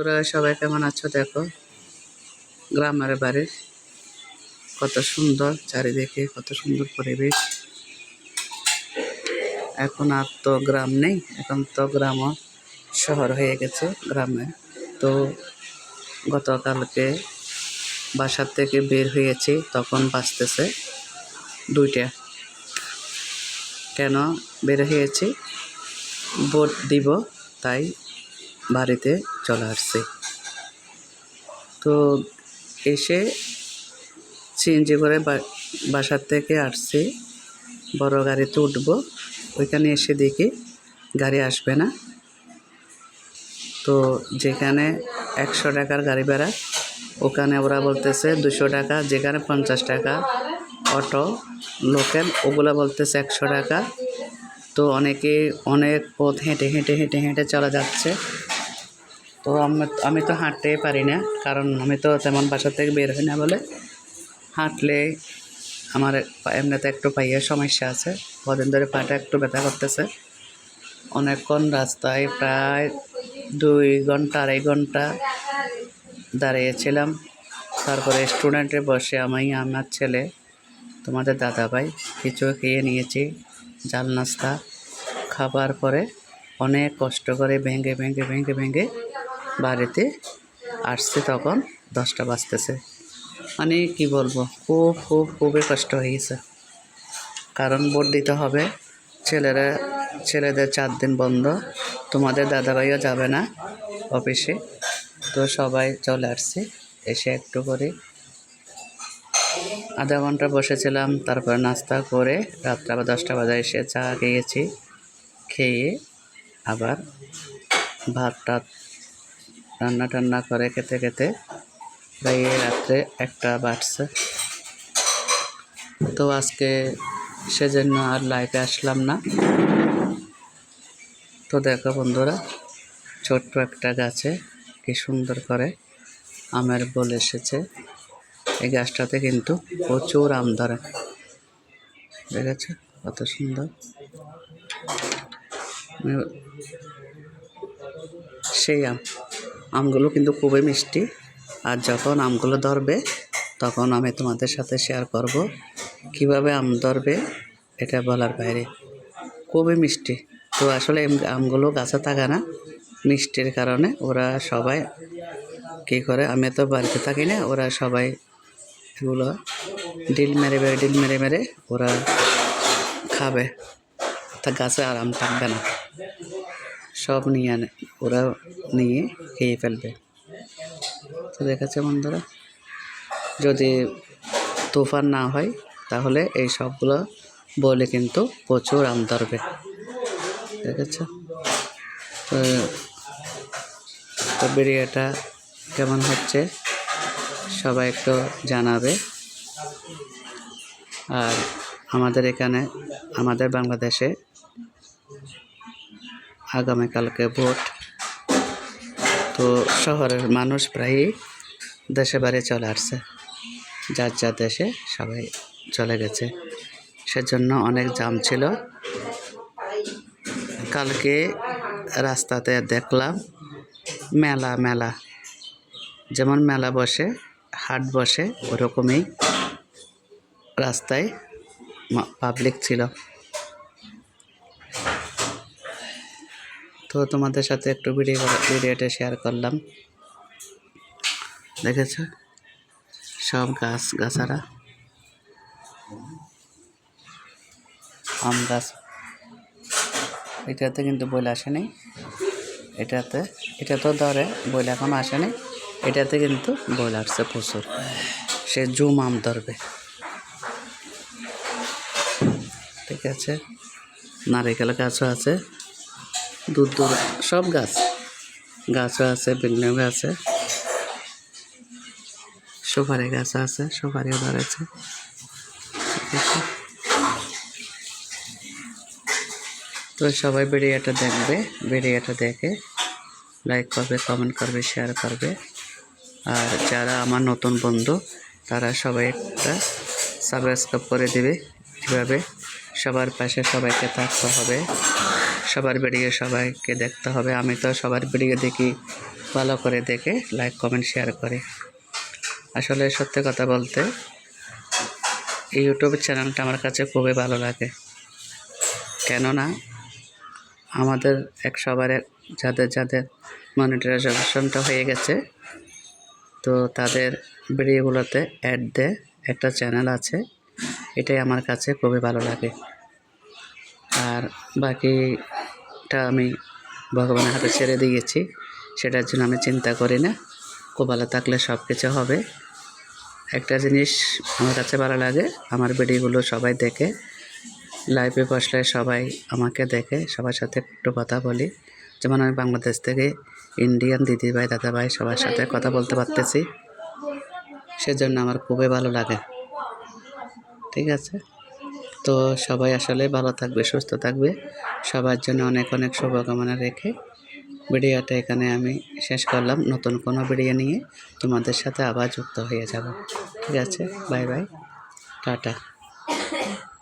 তোরা সবাই কেমন আছো? দেখো, গ্রামের বাড়ি। কত সুন্দর চারিদিকে, কত সুন্দর পরিবেশ। এখন আর তো গ্রাম নেই, এখন তো গ্রামও শহর হয়ে গেছে গ্রামে। তো গতকালকে বাসার থেকে বের হয়েছি, তখন বাঁচতেছে দুইটা। কেন বের হয়েছি? ভোট দিব, তাই বাড়িতে চলে আসছি। তো এসে সিএনজি করে বাসার থেকে আসছি। বড় গাড়িতে উঠবো। ওইখানে এসে দেখি গাড়ি আসবে না। তো যেখানে একশো টাকার গাড়ি ভাড়া, ওখানে ওরা বলতেছে দুশো টাকা, যেখানে পঞ্চাশ টাকা, অটো, লোকাল, ওগুলা বলতেছে একশো টাকা। তো অনেকে অনেক পথ হেঁটে হেঁটে হেঁটে হেঁটে চলা যাচ্ছে। তো আমি তো হাঁটতেই পারি না, কারণ আমি তো তেমন বাসা থেকে বের হই না বলে হাঁটলে আমার এমনিতে একটু পাইয়ের সমস্যা আছে, কদিন ধরে পাটা একটু ব্যথা করতেছে। অনেকক্ষণ রাস্তায় প্রায় দুই ঘণ্টা, আড়াই ঘণ্টা দাঁড়িয়েছিলাম। তারপরে স্টুডেন্টে বসে আমি, আমার ছেলে, তোমাদের দাদা ভাই কিছু খেয়ে নিয়েছি, জাল নাস্তা। খাবার পরে অনেক কষ্ট করে ভেঙে ভেঙে ভেঙে ভেঙে বাড়িতে আসছে তখন দশটা বাজতেছে। মানে কি বলব, খুব খুব, খুবই কষ্ট হয়ে গেছে। কারণ ভোট দিতে হবে, ছেলেরা, ছেলেদের চার দিন বন্ধ, তোমাদের দাদাভাইও যাবে না অফিসে। তো সবাই চলে আসছে, এসে একটু করে আধা ঘণ্টা বসেছিলাম, তারপর নাস্তা করে রাত্রে আবার দশটা বাজে এসে চা খেয়েছি, খেয়ে আবার ভাত টাত রান্না টান্না করে খেতে খেতে প্রায় রাত্রে একটা বাজছে তো আজকে সেজন্য আর লাইভে আসলাম না। তো দেখো বন্ধুরা, ছোট্ট একটা গাছে কি সুন্দর করে আমের বল এসেছে। এই গাছটাতে কিন্তু প্রচুর আম ধরে। দেখেছ? কত সুন্দর। সেই আম। আমগুলো কিন্তু খুবই মিষ্টি। আর যখন আমগুলো ধরবে, তখন আমি তোমাদের সাথে শেয়ার করব কীভাবে আম ধরবে, এটা বলার বাইরে। খুবই মিষ্টি। তো আসলে আমগুলো গাছে থাকে না, মিষ্টির কারণে ওরা সবাই কী করে, আমি তো বাড়িতে থাকি না, ওরা সবাই এগুলো ডিল মেরে মেরে, ডিল মেরে মেরে ওরা খাবে। তা গাছে আরাম থাকবে না। সব নিয়ে আনে, ওরা নিয়ে খেয়ে ফেলবে। তো দেখেছে বন্ধুরা, যদি তুফান না হয়, তাহলে এই সবগুলো বলে কিন্তু প্রচুর আম ধরবে। দেখেছ তো তো বিরিয়াটা কেমন হচ্ছে, সবাই একটু জানাবে। আর আমাদের এখানে, আমাদের বাংলাদেশে আগামীকালকে ভোট। তো শহরের মানুষ প্রায়ই দেশে বাড়ি চলে আসছে। যার যার দেশে সবাই চলে গেছে। সেজন্য অনেক জাম ছিল। কালকে রাস্তাতে দেখলাম মেলা মেলা। যেমন মেলা বসে, হাট বসে, ওরকমই রাস্তায় পাবলিক ছিল। তো তোমাদের সাথে একটু ভিডিও ভিডিওটা শেয়ার করলাম। দেখেছ? সব গাছ, গাছারা। আম গাছ। এটাতে কিন্তু বইল আসেনি। এটাতে, এটা তো ধরে, বইল এখন আসেনি। এটাতে কিন্তু বইল আসছে প্রচুর। সে জুম আম ধরবে। ঠিক আছে? নারিকেল গাছও আছে। দূর দূর সব গাছ। গাছও আছে বিল্ডিং আছে। সুপারি গাছ আছে, সুপারিও ধরেছে। তো সবাই ভিডিওটা দেখবে, ভিডিওটা দেখে লাইক করবে কমেন্ট করবে শেয়ার করবে। আর যারা আমার নতুন বন্ধু, তারা সবাই একটা সাবস্ক্রাইব করে দেবে। কীভাবে? সবার পাশে সবাইকে থাকতে হবে। সবার ভিডিও সবাইকে দেখতে হবে। আমি তো সবার ভিডিও দেখি, ভালো করে দেখে লাইক কমেন্ট শেয়ার করে। আসলে সত্যি কথা বলতে এই ইউটিউব চ্যানেলটা আমার কাছে খুবই ভালো লাগে। কেননা, আমাদের এক সবার এক যাদের যাদের মনিটাইজেশনটা হয়ে গেছে, তো তাদের ভিডিওগুলোতে অ্যাড দেয় একটা চ্যানেল আছে। এটাই আমার কাছে খুবই ভালো লাগে। আর বাকিটা আমি ভগবানের হাতে ছেড়ে দিয়েছি সেটার জন্য আমি চিন্তা করি না। খুব ভালো থাকলে সব কিছু হবে। একটা জিনিস আমার কাছে ভালো লাগে, আমার ভিডিওগুলো সবাই দেখে লাইভে বসলে সবাই আমাকে দেখে, সবার সাথে একটু কথা বলি। যেমন আমি বাংলাদেশ থেকে ইন্ডিয়ান দিদিভাই, দাদাভাই সবার সাথে কথা বলতে পারতেছি, সেজন্য আমার খুবই ভালো লাগে। ঠিক আছে? তো সবাই আসলে ভালো থাকবে, সুস্থ থাকবে। সবার জন্য অনেক অনেক শুভকামনা রেখে ভিডিওটা এখানে আমি শেষ করলাম। নতুন কোনো ভিডিও নিয়ে তোমাদের সাথে আবার যুক্ত হয়ে যাব। ঠিক আছে? Bye bye. টাটা।